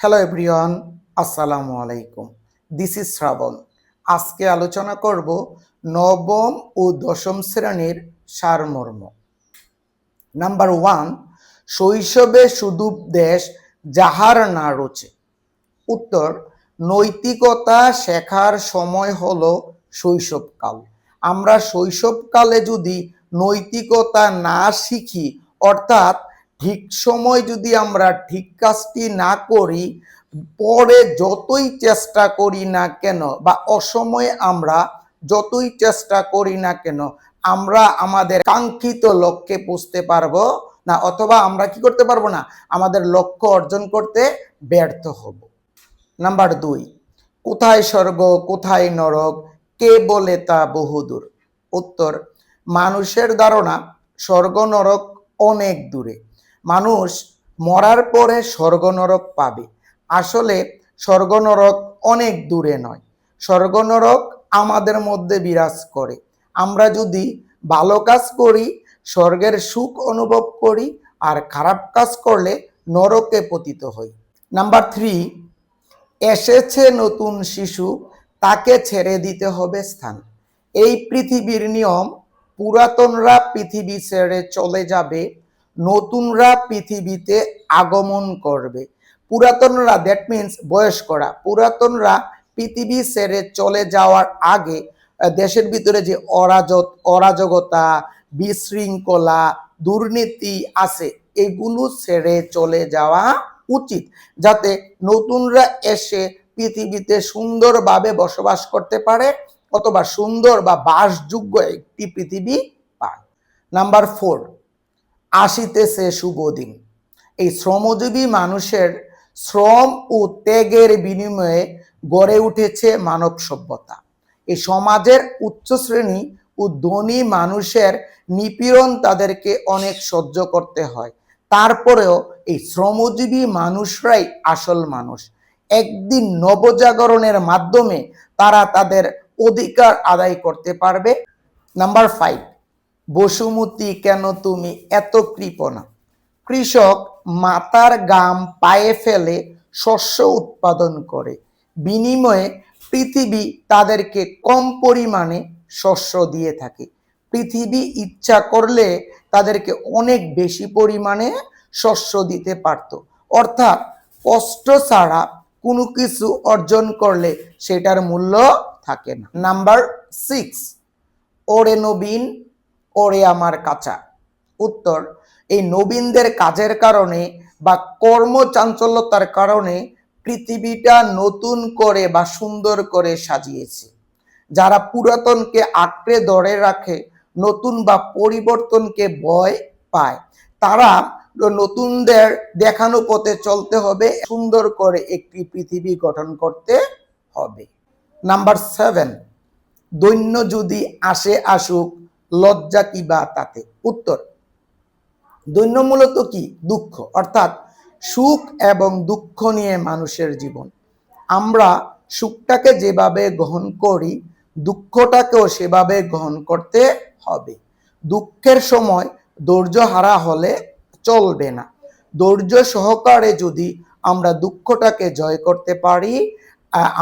Hello everyone আসসালামু আলাইকুম this is শ্রাবণ আজকে আলোচনা করব নবম ও দশম শ্রেণির সারমর্ম। নাম্বার ওয়ান শৈশবে শুধু দেশ যাহার না রোচে। উত্তর, নৈতিকতা শেখার সময় হলো শৈশবকাল। আমরা শৈশবকালে যদি নৈতিকতা না শিখি, অর্থাৎ ঠিক সময় যদি আমরা ঠিক কাজটি না করি, পরে যতই চেষ্টা করি না কেন বা অসময়ে আমরা যতই চেষ্টা করি না কেন, আমরা আমাদের কাঙ্ক্ষিত লক্ষ্যে পৌঁছতে পারব না অথবা আমরা কি করতে পারব না, আমাদের লক্ষ্য অর্জন করতে ব্যর্থ হব। নাম্বার দুই, কোথায় স্বর্গ, কোথায় নরক, কে বলে তা বহুদূর? উত্তর, মানুষের ধারণা, স্বর্গ নরক অনেক দূরে। মানুষ মরার পরে স্বর্গ নরক পাবে। আসলে স্বর্গ নরক অনেক দূরে নয়। স্বর্গ নরক আমাদের মধ্যে বিরাজ করে। আমরা যদি ভালো কাজ করি, স্বর্গের সুখ অনুভব করি আর খারাপ কাজ করলে নরকে পতিত হই। নাম্বার থ্রি, এসেছে নতুন শিশু, তাকে ছেড়ে দিতে হবে স্থান। এই পৃথিবীর নিয়ম, পুরাতনরা পৃথিবী ছেড়ে চলে যাবে নতুনরা পৃথিবীতে আগমন করবে। পুরাতনরা দ্যাট মিন্স বয়স্করা, পুরাতনরা পৃথিবী ছেড়ে চলে যাওয়ার আগে দেশের ভিতরে যে অরাজক অরাজকতা, বিশৃঙ্খলা, দুর্নীতি আছে, এগুলো ছেড়ে চলে যাওয়া উচিত। যাতে নতুনরা এসে পৃথিবীতে সুন্দরভাবে বসবাস করতে পারে, অথবা সুন্দর বা বাসযোগ্য একটি পৃথিবী পায়। নাম্বার ফোর আসিতেছে শুভ দিন এই শ্রমজীবী মানুষের শ্রম ও ত্যাগের বিনিময়ে গড়ে উঠেছে মানব সভ্যতা। এই সমাজের উচ্চ শ্রেণি ও ধনী মানুষের নিপীড়ন তাদেরকে অনেক সহ্য করতে হয়। তারপরেও এই শ্রমজীবী মানুষরাই আসল মানুষ। একদিন নবজাগরণের মাধ্যমে তারা তাদের অধিকার আদায় করতে পারবে। নাম্বার ফাইভ বসুমতী, কেন তুমি এত কৃপণা? কৃষক মাতার গাম পায়ে ফেলে শস্য উৎপাদন করে। বিনিময়ে পৃথিবী তাদেরকে কম পরিমাণে শস্য দিয়ে থাকে। পৃথিবী ইচ্ছা করলে তাদেরকে অনেক বেশি পরিমাণে শস্য দিতে পারত। অর্থাৎ কষ্ট ছাড়া কোনো কিছু অর্জন করলে সেটার মূল্য থাকে না। নাম্বার সিক্স ওরে নবীন ওরে আমার কাঁচা। উত্তর, এই নবীনদের কাজের কারণে বা কর্মচাঞ্চল্যতার কারণে পৃথিবীটা নতুন করে বা সুন্দর করে সাজিয়েছে। যারা পুরাতনকে আঁকড়ে ধরে রাখে, নতুন বা পরিবর্তনকে ভয় পায়, তারা নতুনদের দেখানো পথে চলতে হবে, সুন্দর করে একটি পৃথিবী গঠন করতে হবে। নাম্বার সেভেন, দৈন্য যদি আসে আসুক লজ্জা কি বা তাতে? উত্তর, দৈন্য মূলত কি? দুঃখ। অর্থাৎ সুখ এবং দুঃখ নিয়ে মানুষের জীবন। আমরা সুখটাকে যেভাবে গ্রহণ করি, দুঃখটাকেও সেভাবে গ্রহণ করতে হবে। দুঃখের সময় ধৈর্য হারা হলে চলবে না। ধৈর্য সহকারে যদি আমরা দুঃখটাকে জয় করতে পারি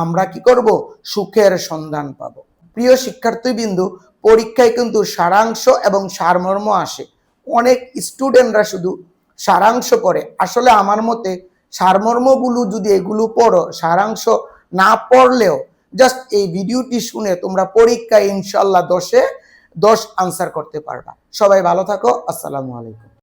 আমরা কি করব? সুখের সন্ধান পাব। প্রিয় শিক্ষার্থীবৃন্দু পরীক্ষায় কিন্তু সারাংশ এবং সারমর্ম আসে। অনেক স্টুডেন্টরা শুধু সারাংশ পড়ে আসলে আমার মতে সারমর্মগুলো যদি এগুলো পড়ো, সারাংশ না পড়লেও জাস্ট এই ভিডিওটি শুনে তোমরা পরীক্ষায় ইনশাল্লাহ দশে দশ আনসার করতে পারবা। সবাই ভালো থাকো, আসসালামু আলাইকুম।